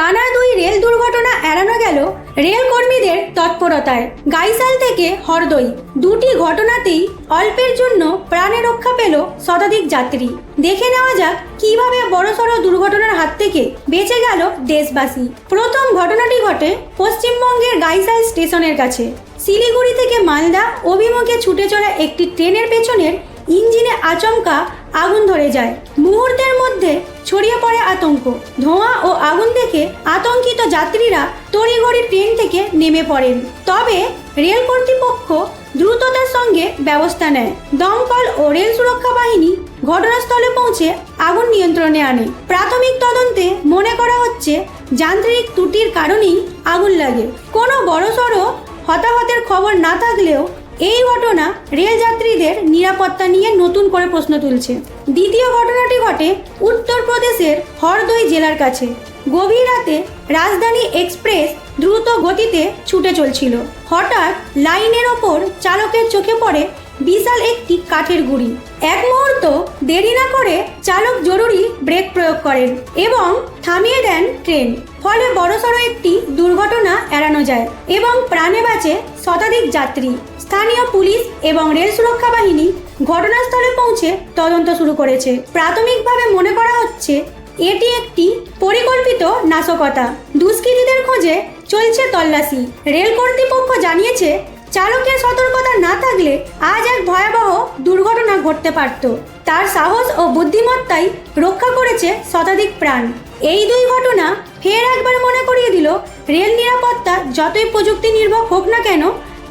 টানা দুই রেল দুর্ঘটনা এড়ানো গেল রেল কর্মীদের তৎপরতায়। গাইসাল থেকে হরদই। দুটি ঘটনাতেই অল্পের জন্য প্রাণে রক্ষা পেল শতাধিক যাত্রী। দেখে নেওয়া যাক কীভাবে বড়সড় দুর্ঘটনার হাত থেকে বেঁচে গেল দেশবাসী। প্রথম ঘটনাটি ঘটে পশ্চিমবঙ্গের গাইসাল স্টেশনের কাছে। শিলিগুড়ি থেকে মালদা অভিমুখে ছুটে চলা একটি ট্রেনের পেছনের ইঞ্জিনে আচমকা আগুন ধরে যায়। মুহূর্তের মধ্যে আতঙ্ক। ধোঁয়া ও আগুন দেখে আতঙ্কিত যাত্রীরা তড়িঘড়ি ট্রেন থেকে নেমে পড়েন। তবে রেল কর্তৃপক্ষ দ্রুততার সঙ্গে ব্যবস্থা নেয়। দমকল ও রেল সুরক্ষা বাহিনী ঘটনাস্থলে পৌঁছে আগুন নিয়ন্ত্রণে আনে। প্রাথমিক তদন্তে মনে করা হচ্ছে, যান্ত্রিক ত্রুটির কারণেই আগুন লাগে। কোনো বড়সড় হতাহতের খবর না থাকলেও এই ঘটনা রেল যাত্রীদের নিরাপত্তা নিয়ে নতুন করে প্রশ্ন তুলছে। দ্বিতীয় ঘটনাটি ঘটে উত্তরপ্রদেশের হরদই জেলার কাছে। গভীর রাতে রাজধানী এক্সপ্রেস দ্রুত গতিতে ছুটে চলছিল। হঠাৎ লাইনের ওপর চালকের চোখে পড়ে বিশাল একটি কাঠের গুঁড়ি। এক মুহূর্ত দেরি না করে চালক জরুরি ব্রেক প্রয়োগ করেন এবং থামিয়ে দেন ট্রেন। ফলে বড়সড় একটি দুর্ঘটনা এড়ানো যায় এবং প্রাণে বাঁচে শতাধিক যাত্রী। স্থানীয় পুলিশ এবং রেল সুরক্ষা বাহিনী ঘটনাস্থলে পৌঁছে তদন্ত শুরু করেছে। প্রাথমিকভাবে মনে করা হচ্ছে, এটি একটি পরিকল্পিত নাশকতা। দুষ্কৃতীদের খোঁজে চলছে তল্লাশি। রেল কর্তৃপক্ষ জানিয়েছে চালকের সতর্কতা না থাকলে আজ এক ভয়াবহ দুর্ঘটনা ঘটতে পারত। তার সাহস ও বুদ্ধিমত্তাই রক্ষা করেছে শতাধিক প্রাণ। এই দুই ঘটনা ফের একবার মনে করিয়ে দিল, রেল নিরাপত্তা যতই প্রযুক্তি নির্ভর হোক না কেন,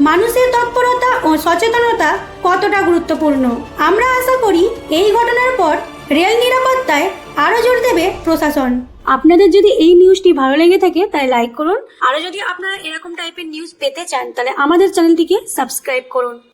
মানুষের তৎপরতা ও সচেতনতা কতটা গুরুত্বপূর্ণ। আমরা আশা করি এই ঘটনার পর রেল নিরাপত্তায় আরও জোর দেবে প্রশাসন। আপনাদের যদি এই নিউজটি ভালো লেগে থাকে, তাহলে লাইক করুন। আরও যদি আপনারা এরকম টাইপের নিউজ পেতে চান, তাহলে আমাদের চ্যানেলটিকে সাবস্ক্রাইব করুন।